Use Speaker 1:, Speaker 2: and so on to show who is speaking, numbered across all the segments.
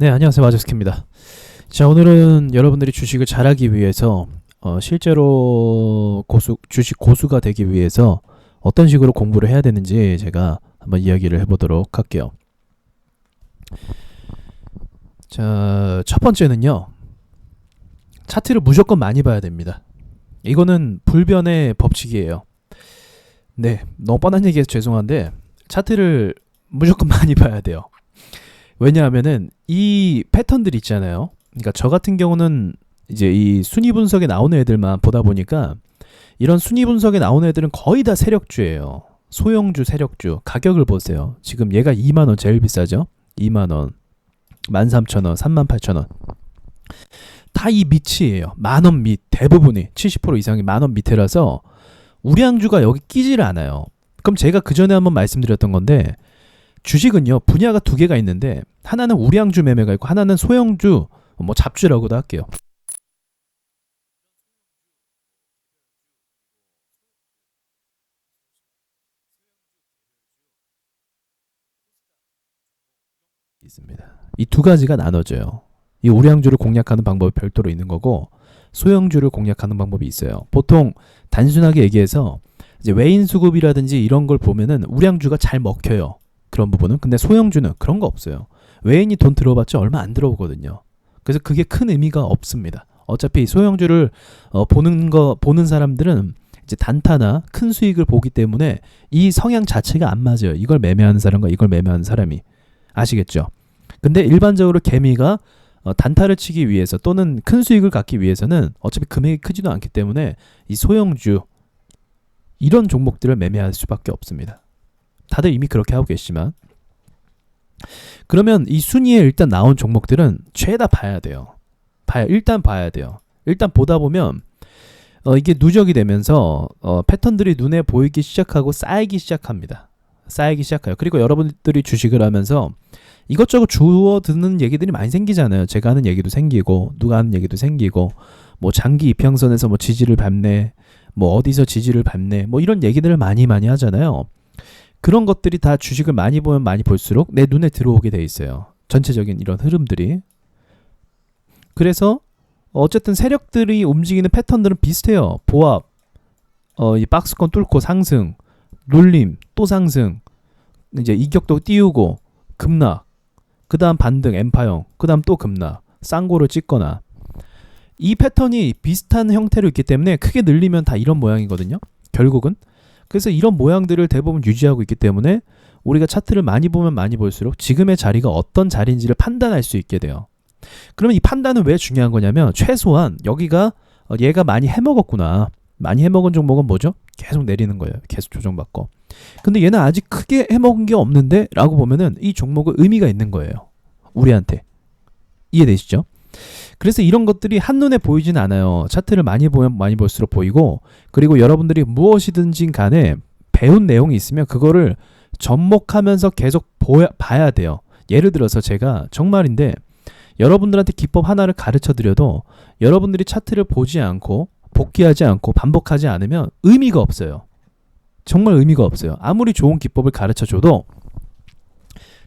Speaker 1: 네, 안녕하세요. 마저스키입니다. 자, 오늘은 여러분들이 주식을 잘하기 위해서 어, 실제로 고수 주식 고수가 되기 위해서 어떤 식으로 공부를 해야 되는지 제가 한번 이야기를 해보도록 할게요. 자, 첫 번째는요. 차트를 무조건 많이 봐야 됩니다. 이거는 불변의 법칙이에요. 네, 너무 뻔한 얘기해서 죄송한데 차트를 무조건 많이 봐야 돼요. 왜냐하면은 이 패턴들 있잖아요. 그러니까 저 같은 경우는 이제 이 순위 분석에 나오는 애들만 보다 보니까 이런 순위 분석에 나오는 애들은 거의 다 세력주예요. 소형주, 세력주. 가격을 보세요. 지금 얘가 2만 원 제일 비싸죠? 2만 원. 13,000원, 38,000원. 다 이 밑이에요. 만 원 밑. 대부분이 70% 이상이 만 원 밑이라서 우량주가 여기 끼질 않아요. 그럼 제가 그 전에 한번 말씀드렸던 건데 주식은요 분야가 두 개가 있는데 하나는 우량주 매매가 있고 하나는 소형주 뭐 잡주라고도 할게요. 있습니다. 이 두 가지가 나눠져요. 이 우량주를 공략하는 방법이 별도로 있는 거고 소형주를 공략하는 방법이 있어요. 보통 단순하게 얘기해서 이제 외인 수급이라든지 이런 걸 보면은 우량주가 잘 먹혀요. 그런 부분은. 근데 소형주는 그런 거 없어요. 외인이 돈 들어봤자 얼마 안 들어오거든요. 그래서 그게 큰 의미가 없습니다. 어차피 소형주를 어, 보는 거 보는 사람들은 이제 단타나 큰 수익을 보기 때문에 이 성향 자체가 안 맞아요. 이걸 매매하는 사람과 이걸 매매하는 사람이 아시겠죠? 근데 일반적으로 개미가 어, 단타를 치기 위해서 또는 큰 수익을 갖기 위해서는 어차피 금액이 크지도 않기 때문에 이 소형주 이런 종목들을 매매할 수밖에 없습니다. 다들 이미 그렇게 하고 계시지만 그러면 이 순위에 일단 나온 종목들은 죄다 봐야 돼요. 봐야 일단 봐야 돼요. 일단 보다 보면 어, 이게 누적이 되면서 어, 패턴들이 눈에 보이기 시작하고 쌓이기 시작합니다. 쌓이기 시작해요. 그리고 여러분들이 주식을 하면서 이것저것 주워 듣는 얘기들이 많이 생기잖아요. 제가 하는 얘기도 생기고 누가 하는 얘기도 생기고 뭐 장기 이평선에서 뭐 지지를 밟네, 뭐 어디서 지지를 밟네, 뭐 이런 얘기들을 많이 많이 하잖아요. 그런 것들이 다 주식을 많이 보면 많이 볼수록 내 눈에 들어오게 돼 있어요. 전체적인 이런 흐름들이. 그래서 어쨌든 세력들이 움직이는 패턴들은 비슷해요. 보합, 어, 이 박스권 뚫고 상승, 눌림, 또 상승, 이제 이격도 띄우고 급락, 그 다음 반등, 엠파형, 그 다음 또 급락, 쌍고를 찍거나 이 패턴이 비슷한 형태로 있기 때문에 크게 늘리면 다 이런 모양이거든요. 결국은 그래서 이런 모양들을 대부분 유지하고 있기 때문에 우리가 차트를 많이 보면 많이 볼수록 지금의 자리가 어떤 자리인지를 판단할 수 있게 돼요. 그러면 이 판단은 왜 중요한 거냐면 최소한 여기가 어, 얘가 많이 해먹었구나. 많이 해먹은 종목은 뭐죠? 계속 내리는 거예요. 계속 조정받고. 근데 얘는 아직 크게 해먹은 게 없는데? 라고 보면은 이 종목은 의미가 있는 거예요. 우리한테. 이해되시죠? 그래서 이런 것들이 한눈에 보이진 않아요. 차트를 많이 보면 많이 볼수록 보이고 그리고 여러분들이 무엇이든지 간에 배운 내용이 있으면 그거를 접목하면서 계속 보야, 봐야 돼요. 예를 들어서 제가 정말인데 여러분들한테 기법 하나를 가르쳐 드려도 여러분들이 차트를 보지 않고 복귀하지 않고 반복하지 않으면 의미가 없어요. 정말 의미가 없어요. 아무리 좋은 기법을 가르쳐 줘도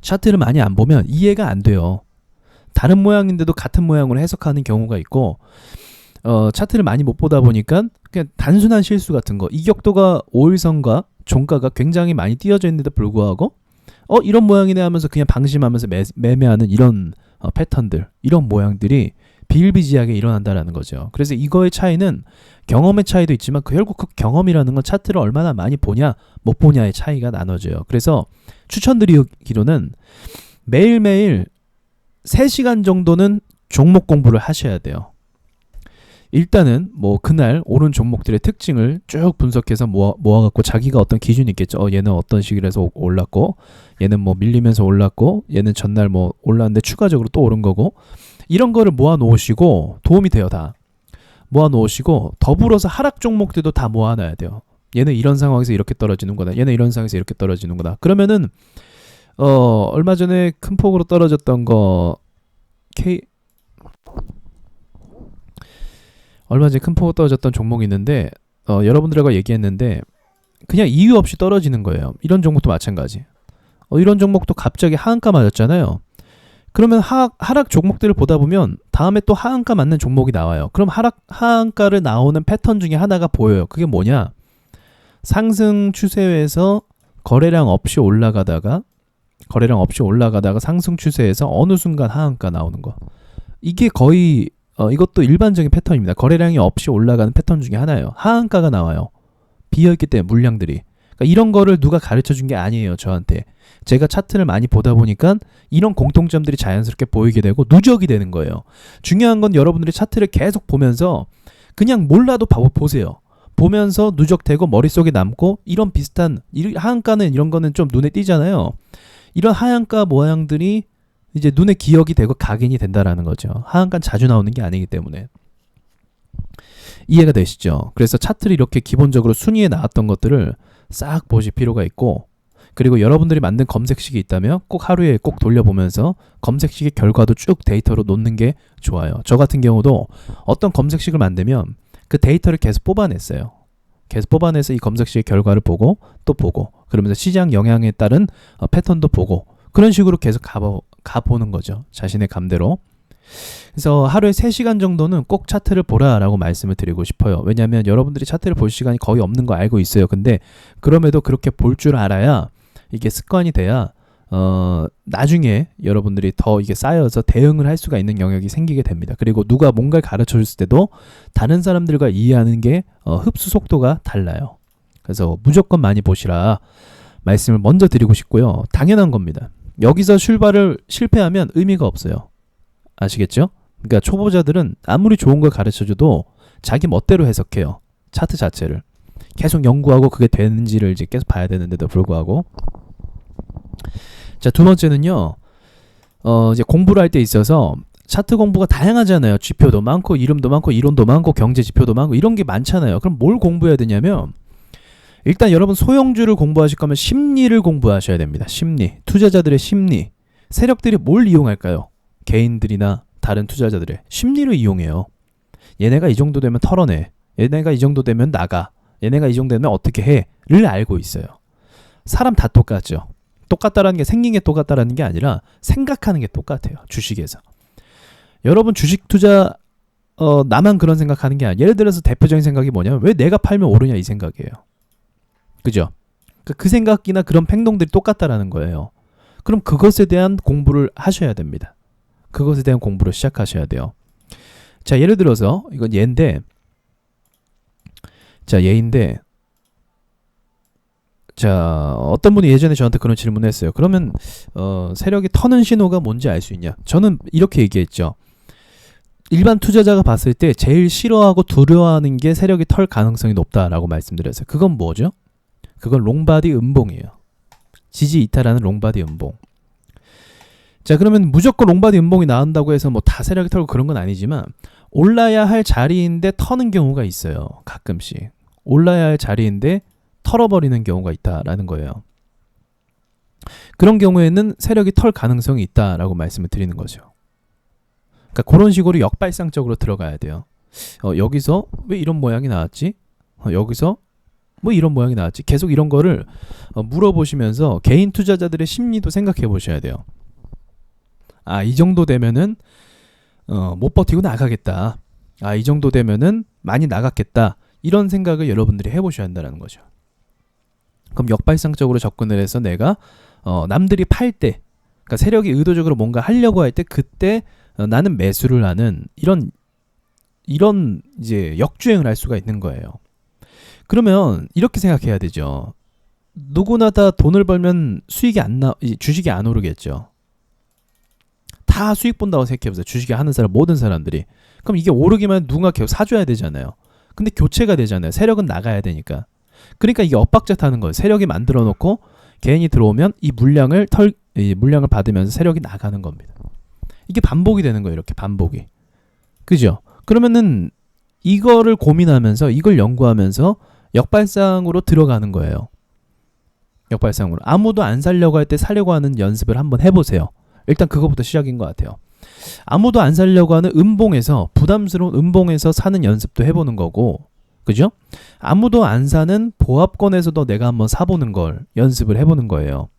Speaker 1: 차트를 많이 안 보면 이해가 안 돼요. 다른 모양인데도 같은 모양으로 해석하는 경우가 있고 어, 차트를 많이 못 보다 보니까 그냥 단순한 실수 같은 거 이격도가 5일선과 종가가 굉장히 많이 띄어져 있는데도 불구하고 어 이런 모양이네 하면서 그냥 방심하면서 매, 매매하는 이런 어, 패턴들 이런 모양들이 비일비재하게 일어난다라는 거죠. 그래서 이거의 차이는 경험의 차이도 있지만 그 결국 그 경험이라는 건 차트를 얼마나 많이 보냐 못 보냐의 차이가 나눠져요. 그래서 추천드리기로는 매일매일 3시간 정도는 종목 공부를 하셔야 돼요. 일단은 뭐 그날 오른 종목들의 특징을 쭉 분석해서 모아, 모아갖고 자기가 어떤 기준이 있겠죠. 어, 얘는 어떤 시기에서 올랐고, 얘는 뭐 밀리면서 올랐고, 얘는 전날 뭐 올랐는데 추가적으로 또 오른 거고, 이런 거를 모아 놓으시고 도움이 돼요 다. 모아 놓으시고 더불어서 하락 종목들도 다 모아 놔야 돼요. 얘는 이런 상황에서 이렇게 떨어지는 거다. 얘는 이런 상황에서 이렇게 떨어지는 거다. 그러면은 어, 얼마 전에 큰 폭으로 떨어졌던 거 K 얼마 전에 큰 폭으로 떨어졌던 종목이 있는데 어, 여러분들과 얘기했는데 그냥 이유 없이 떨어지는 거예요. 이런 종목도 마찬가지. 어, 이런 종목도 갑자기 하한가 맞았잖아요. 그러면 하락, 하락 종목들을 보다 보면 다음에 또 하한가 맞는 종목이 나와요. 그럼 하락 하한가를 나오는 패턴 중에 하나가 보여요. 그게 뭐냐? 상승 추세에서 거래량 없이 올라가다가 거래량 없이 올라가다가 상승 추세에서 어느 순간 하한가 나오는 거. 이게 거의 어, 이것도 일반적인 패턴입니다. 거래량이 없이 올라가는 패턴 중에 하나예요. 하한가가 나와요. 비어있기 때문에 물량들이. 그러니까 이런 거를 누가 가르쳐 준 게 아니에요, 저한테. 제가 차트를 많이 보다 보니까 이런 공통점들이 자연스럽게 보이게 되고 누적이 되는 거예요. 중요한 건 여러분들이 차트를 계속 보면서 그냥 몰라도 봐 보세요. 보면서 누적되고 머릿속에 남고 이런 비슷한 이- 하한가는 이런 거는 좀 눈에 띄잖아요. 이런 하한가 모양들이 이제 눈에 기억이 되고 각인이 된다라는 거죠. 하한가 자주 나오는 게 아니기 때문에. 이해가 되시죠? 그래서 차트를 이렇게 기본적으로 순위에 나왔던 것들을 싹 보실 필요가 있고 그리고 여러분들이 만든 검색식이 있다면 꼭 하루에 꼭 돌려보면서 검색식의 결과도 쭉 데이터로 놓는 게 좋아요. 저 같은 경우도 어떤 검색식을 만들면 그 데이터를 계속 뽑아냈어요. 계속 뽑아내서 이 검색식의 결과를 보고 또 보고 그러면서 시장 영향에 따른 어, 패턴도 보고 그런 식으로 계속 가보, 가보는 거죠. 자신의 감대로. 그래서 하루에 3시간 정도는 꼭 차트를 보라라고 말씀을 드리고 싶어요. 왜냐하면 여러분들이 차트를 볼 시간이 거의 없는 거 알고 있어요. 근데 그럼에도 그렇게 볼 줄 알아야 이게 습관이 돼야 어 나중에 여러분들이 더 이게 쌓여서 대응을 할 수가 있는 영역이 생기게 됩니다. 그리고 누가 뭔가를 가르쳐 줬을 때도 다른 사람들과 이해하는 게 어, 흡수 속도가 달라요. 그래서 무조건 많이 보시라 말씀을 먼저 드리고 싶고요. 당연한 겁니다. 여기서 출발을 실패하면 의미가 없어요. 아시겠죠? 그러니까 초보자들은 아무리 좋은 걸 가르쳐 줘도 자기 멋대로 해석해요. 차트 자체를. 계속 연구하고 그게 되는지를 이제 계속 봐야 되는데도 불구하고 자, 두 번째는요. 어, 이제 공부를 할 때 있어서 차트 공부가 다양하잖아요. 지표도 많고 이름도 많고 이론도 많고 경제 지표도 많고 이런 게 많잖아요. 그럼 뭘 공부해야 되냐면 일단 여러분 소형주를 공부하실 거면 심리를 공부하셔야 됩니다. 심리. 투자자들의 심리. 세력들이 뭘 이용할까요? 개인들이나 다른 투자자들의 심리를 이용해요. 얘네가 이 정도 되면 털어내. 얘네가 이 정도 되면 나가. 얘네가 이 정도 되면 어떻게 해?를 알고 있어요. 사람 다 똑같죠. 똑같다라는 게 생긴 게 똑같다라는 게 아니라 생각하는 게 똑같아요. 주식에서. 여러분 주식 투자 어 나만 그런 생각하는 게 아니라 예를 들어서 대표적인 생각이 뭐냐면 왜 내가 팔면 오르냐 이 생각이에요. 그죠? 그, 그 생각이나 그런 행동들이 똑같다라는 거예요. 그럼 그것에 대한 공부를 하셔야 됩니다. 그것에 대한 공부를 시작하셔야 돼요. 자, 예를 들어서 이건 예인데 자, 예인데 자, 어떤 분이 예전에 저한테 그런 질문을 했어요. 그러면 어, 세력이 터는 신호가 뭔지 알 수 있냐? 저는 이렇게 얘기했죠. 일반 투자자가 봤을 때 제일 싫어하고 두려워하는 게 세력이 털 가능성이 높다라고 말씀드렸어요. 그건 뭐죠? 그건 롱바디 음봉이에요. 지지 이탈하는 롱바디 음봉. 자, 그러면 무조건 롱바디 음봉이 나온다고 해서 뭐 다 세력이 털고 그런 건 아니지만 올라야 할 자리인데 터는 경우가 있어요. 가끔씩. 올라야 할 자리인데 털어버리는 경우가 있다라는 거예요. 그런 경우에는 세력이 털 가능성이 있다라고 말씀을 드리는 거죠. 그러니까 그런 식으로 역발상적으로 들어가야 돼요. 어, 여기서 왜 이런 모양이 나왔지? 어, 여기서 뭐 이런 모양이 나왔지? 계속 이런 거를 어, 물어보시면서 개인 투자자들의 심리도 생각해 보셔야 돼요. 아, 이 정도 되면은 어, 못 버티고 나가겠다. 아, 이 정도 되면은 많이 나갔겠다. 이런 생각을 여러분들이 해보셔야 한다는 거죠. 그럼 역발상적으로 접근을 해서 내가 어, 남들이 팔 때, 그러니까 세력이 의도적으로 뭔가 하려고 할 때 그때 어, 나는 매수를 하는 이런 이런 이제 역주행을 할 수가 있는 거예요. 그러면 이렇게 생각해야 되죠. 누구나 다 돈을 벌면 수익이 안 나, 이 주식이 안 오르겠죠. 다 수익 본다고 생각해보세요. 주식이 하는 사람 모든 사람들이. 그럼 이게 오르기만 누군가 계속 사줘야 되잖아요. 근데 교체가 되잖아요. 세력은 나가야 되니까. 그러니까 이게 엇박자 타는 거예요. 세력이 만들어 놓고 개인이 들어오면 이 물량을 털, 이 물량을 받으면서 세력이 나가는 겁니다. 이게 반복이 되는 거예요. 이렇게 반복이. 그죠? 그러면은 이거를 고민하면서 이걸 연구하면서 역발상으로 들어가는 거예요. 역발상으로. 아무도 안 살려고 할때 사려고 하는 연습을 한번 해보세요. 일단 그거부터 시작인 것 같아요. 아무도 안 살려고 하는 음봉에서 부담스러운 음봉에서 사는 연습도 해보는 거고, 그죠? 아무도 안 사는 보합권에서도 내가 한번 사보는 걸 연습을 해보는 거예요.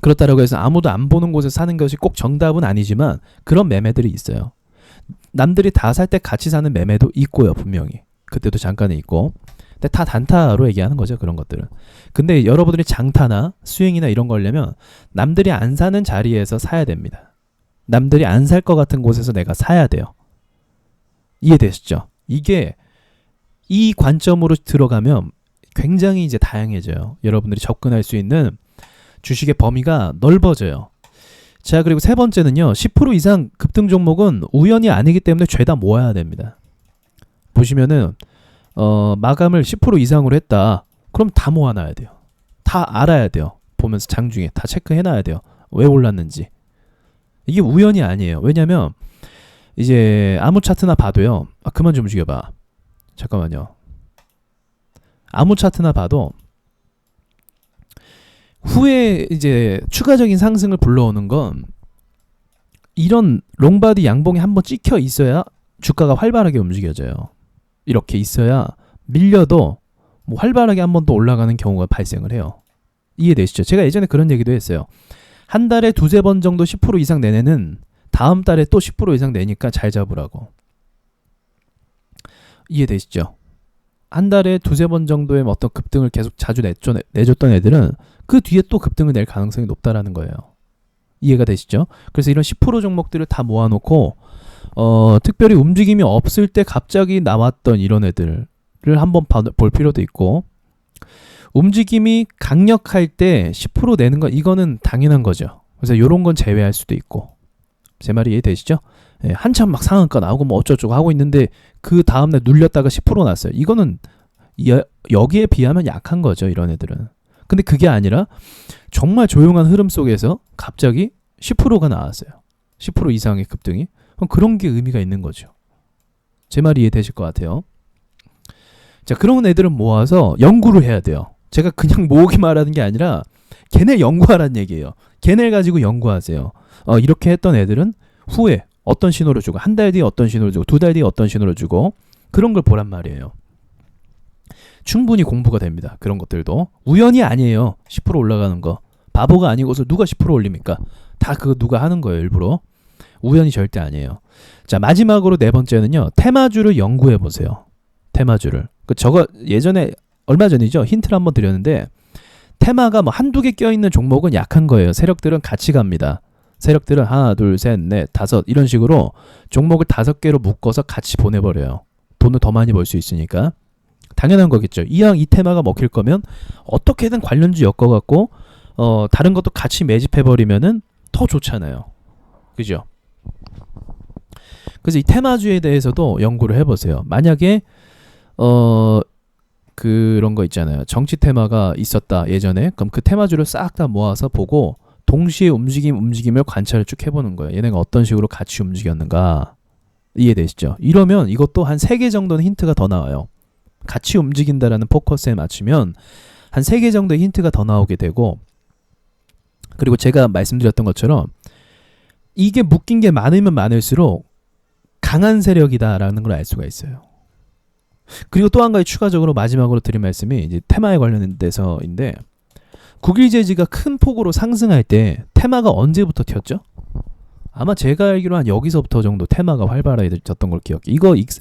Speaker 1: 그렇다라고 해서 아무도 안 보는 곳에 사는 것이 꼭 정답은 아니지만 그런 매매들이 있어요. 남들이 다 살 때 같이 사는 매매도 있고요, 분명히. 그때도 잠깐은 있고. 근데 다 단타로 얘기하는 거죠, 그런 것들은. 근데 여러분들이 장타나 수행이나 이런 걸 내면 남들이 안 사는 자리에서 사야 됩니다. 남들이 안 살 것 같은 곳에서 내가 사야 돼요. 이해되시죠? 이게 이 관점으로 들어가면 굉장히 이제 다양해져요. 여러분들이 접근할 수 있는 주식의 범위가 넓어져요. 자, 그리고 세 번째는요. 10% 이상 급등 종목은 우연이 아니기 때문에 죄다 모아야 됩니다. 보시면은 어, 마감을 10% 이상으로 했다. 그럼 다 모아놔야 돼요. 다 알아야 돼요. 보면서 장중에 다 체크해놔야 돼요. 왜 올랐는지. 이게 우연이 아니에요. 왜냐면 이제 아무 차트나 봐도요. 아, 그만 좀 움직여봐. 잠깐만요. 아무 차트나 봐도 후에 이제 추가적인 상승을 불러오는 건 이런 롱바디 양봉이 한번 찍혀 있어야 주가가 활발하게 움직여져요. 이렇게 있어야 밀려도 뭐 활발하게 한번더 올라가는 경우가 발생을 해요. 이해되시죠? 제가 예전에 그런 얘기도 했어요. 한 달에 두세 번 정도 10% 이상 내내는 다음 달에 또 10% 이상 내니까 잘 잡으라고. 이해되시죠? 한 달에 두세 번 정도의 어떤 급등을 계속 자주 내줘, 내줬던 애들은 그 뒤에 또 급등을 낼 가능성이 높다라는 거예요. 이해가 되시죠? 그래서 이런 10% 종목들을 다 모아놓고 어, 특별히 움직임이 없을 때 갑자기 나왔던 이런 애들을 한번 봐- 볼 필요도 있고 움직임이 강력할 때 10% 내는 거 이거는 당연한 거죠. 그래서 이런 건 제외할 수도 있고 제 말이 이해되시죠? 예, 한참 막 상한가 나오고 뭐 어쩌고저쩌고 하고 있는데 그 다음날 눌렸다가 10% 났어요. 이거는 여, 여기에 비하면 약한 거죠. 이런 애들은. 근데 그게 아니라 정말 조용한 흐름 속에서 갑자기 10%가 나왔어요. 10% 이상의 급등이. 그럼 그런 게 의미가 있는 거죠. 제 말이 이해되실 것 같아요. 자, 그런 애들은 모아서 연구를 해야 돼요. 제가 그냥 모으기만 하라는 게 아니라 걔네 연구하라는 얘기예요. 걔네 가지고 연구하세요. 어, 이렇게 했던 애들은 후에 어떤 신호를 주고 한 달 뒤에 어떤 신호를 주고 두 달 뒤에 어떤 신호를 주고 그런 걸 보란 말이에요. 충분히 공부가 됩니다. 그런 것들도 우연이 아니에요. 10% 올라가는 거 바보가 아니고서 누가 10% 올립니까? 다 그거 누가 하는 거예요 일부러 우연이 절대 아니에요. 자 마지막으로 네 번째는요 테마주를 연구해 보세요. 테마주를 그 저거 예전에 얼마 전이죠 힌트를 한번 드렸는데 테마가 뭐 한두 개 껴있는 종목은 약한 거예요. 세력들은 같이 갑니다. 세력들은 하나, 둘, 셋, 넷, 다섯 이런 식으로 종목을 다섯 개로 묶어서 같이 보내버려요. 돈을 더 많이 벌 수 있으니까. 당연한 거겠죠. 이왕 이 테마가 먹힐 거면 어떻게든 관련주 엮어갖고 어 다른 것도 같이 매집해버리면은 더 좋잖아요. 그죠? 그래서 이 테마주에 대해서도 연구를 해보세요. 만약에 어 그런 거 있잖아요. 정치 테마가 있었다 예전에 그럼 그 테마주를 싹 다 모아서 보고 동시에 움직임 움직임을 관찰을 쭉 해보는 거예요. 얘네가 어떤 식으로 같이 움직였는가 이해되시죠? 이러면 이것도 한 세 개 정도는 힌트가 더 나와요. 같이 움직인다라는 포커스에 맞추면 한 세 개 정도의 힌트가 더 나오게 되고 그리고 제가 말씀드렸던 것처럼 이게 묶인 게 많으면 많을수록 강한 세력이다라는 걸 알 수가 있어요. 그리고 또 한 가지 추가적으로 마지막으로 드릴 말씀이 이제 테마에 관련돼서인데 국일제지가 큰 폭으로 상승할 때 테마가 언제부터 튀었죠? 아마 제가 알기로 한 여기서부터 정도 테마가 활발해졌던 걸 기억해. 이거 익스,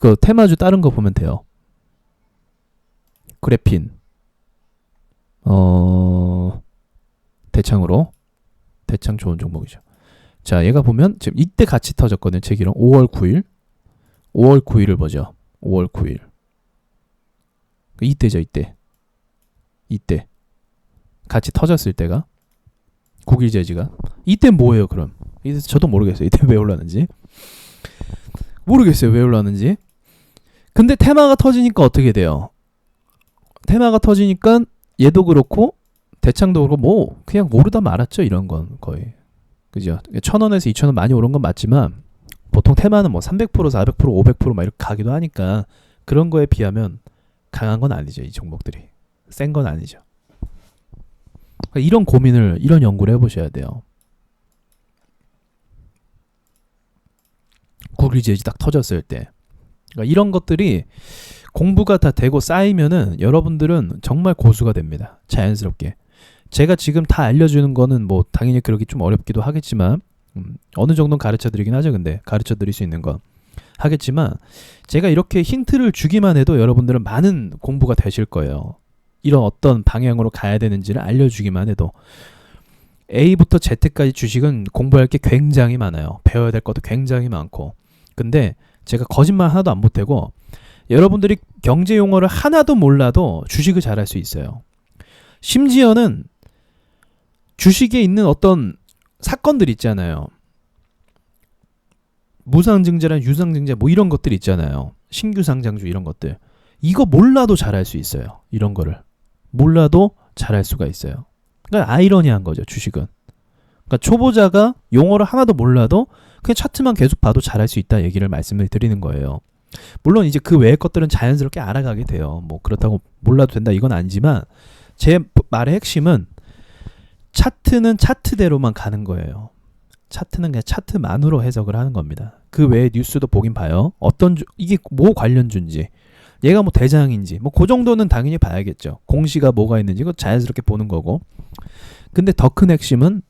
Speaker 1: 그 테마주 다른 거 보면 돼요. 그래핀 어 대창으로 대창 좋은 종목이죠. 자, 얘가 보면 지금 이때 같이 터졌거든요. 제 기록 5월 9일. 5월 9일을 보죠. 5월 9일. 이때죠, 이때. 이때. 같이 터졌을 때가 국일제지가 이때 뭐예요, 그럼? 이때 저도 모르겠어요. 이때 왜 올랐는지. 모르겠어요. 왜 올랐는지. 근데 테마가 터지니까 어떻게 돼요? 테마가 터지니까 얘도 그렇고 대창도 그렇고 뭐 그냥 오르다 말았죠 이런 건 거의 그죠 천 원에서 이천 원 많이 오른 건 맞지만 보통 테마는 뭐 300% 400% 500%막 이렇게 가기도 하니까 그런 거에 비하면 강한 건 아니죠 이 종목들이 센 건 아니죠 그러니까 이런 고민을 이런 연구를 해보셔야 돼요 국일제지 딱 터졌을 때 그러니까 이런 것들이 공부가 다 되고 쌓이면은 여러분들은 정말 고수가 됩니다. 자연스럽게. 제가 지금 다 알려주는 거는 뭐 당연히 그러기 좀 어렵기도 하겠지만 음, 어느 정도는 가르쳐 드리긴 하죠. 근데 가르쳐 드릴 수 있는 건 하겠지만 제가 이렇게 힌트를 주기만 해도 여러분들은 많은 공부가 되실 거예요. 이런 어떤 방향으로 가야 되는지를 알려주기만 해도 A부터 Z까지 주식은 공부할 게 굉장히 많아요. 배워야 될 것도 굉장히 많고. 근데 제가 거짓말 하나도 안 보태고 여러분들이 경제 용어를 하나도 몰라도 주식을 잘할 수 있어요. 심지어는 주식에 있는 어떤 사건들 있잖아요. 무상증자랑 유상증자 뭐 이런 것들 있잖아요. 신규 상장주 이런 것들. 이거 몰라도 잘할 수 있어요. 이런 거를. 몰라도 잘할 수가 있어요. 그러니까 아이러니한 거죠, 주식은. 그러니까 초보자가 용어를 하나도 몰라도 그냥 차트만 계속 봐도 잘할 수 있다 얘기를 말씀을 드리는 거예요. 물론 이제 그 외의 것들은 자연스럽게 알아가게 돼요. 뭐 그렇다고 몰라도 된다 이건 아니지만 제 말의 핵심은 차트는 차트대로만 가는 거예요. 차트는 그냥 차트만으로 해석을 하는 겁니다. 그 외에 뉴스도 보긴 봐요. 어떤 주, 이게 뭐 관련주인지, 얘가 뭐 대장인지, 뭐 그 정도는 당연히 봐야겠죠. 공시가 뭐가 있는지 그거 자연스럽게 보는 거고. 근데 더 큰 핵심은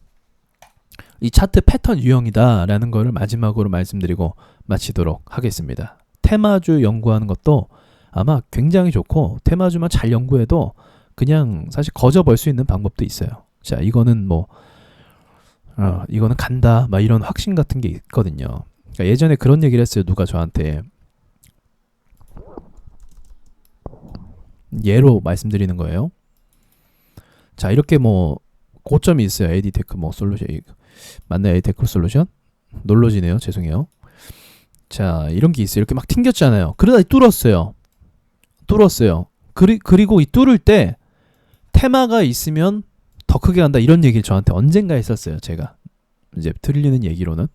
Speaker 1: 이 차트 패턴 유형이다라는 거를 마지막으로 말씀드리고 마치도록 하겠습니다. 테마주 연구하는 것도 아마 굉장히 좋고 테마주만 잘 연구해도 그냥 사실 거저 벌 수 있는 방법도 있어요. 자, 이거는 뭐 어, 이거는 간다. 막 이런 확신 같은 게 있거든요. 그러니까 예전에 그런 얘기를 했어요. 누가 저한테 예로 말씀드리는 거예요. 자, 이렇게 뭐 고점이 있어요. 에디테크 뭐 솔루션 맞나요? 에디테크 솔루션? 놀러지네요. 죄송해요. 자, 이런 게 있어요. 이렇게 막 튕겼잖아요. 그러다 뚫었어요. 뚫었어요. 그리, 그리고 이 뚫을 때 테마가 있으면 더 크게 간다 이런 얘기를 저한테 언젠가 했었어요. 제가 이제 들리는 얘기로는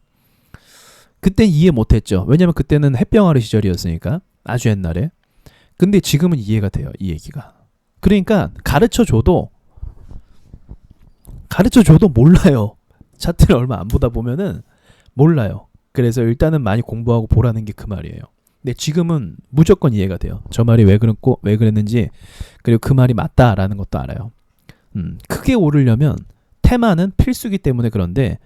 Speaker 1: 그때 이해 못했죠. 왜냐면 그때는 햇병아리 시절이었으니까 아주 옛날에. 근데 지금은 이해가 돼요. 이 얘기가. 그러니까 가르쳐 줘도 가르쳐 줘도 몰라요. 차트를 얼마 안 보다 보면은 몰라요. 그래서 일단은 많이 공부하고 보라는 게 그 말이에요. 근데 지금은 무조건 이해가 돼요. 저 말이 왜 그랬고 왜 그랬는지 그리고 그 말이 맞다라는 것도 알아요. 음, 크게 오르려면 테마는 필수기 때문에 그런데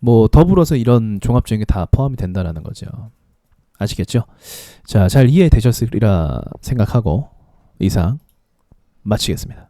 Speaker 1: 뭐 더불어서 이런 종합적인 게 다 포함이 된다라는 거죠. 아시겠죠? 자, 잘 이해되셨으리라 생각하고 이상 마치겠습니다.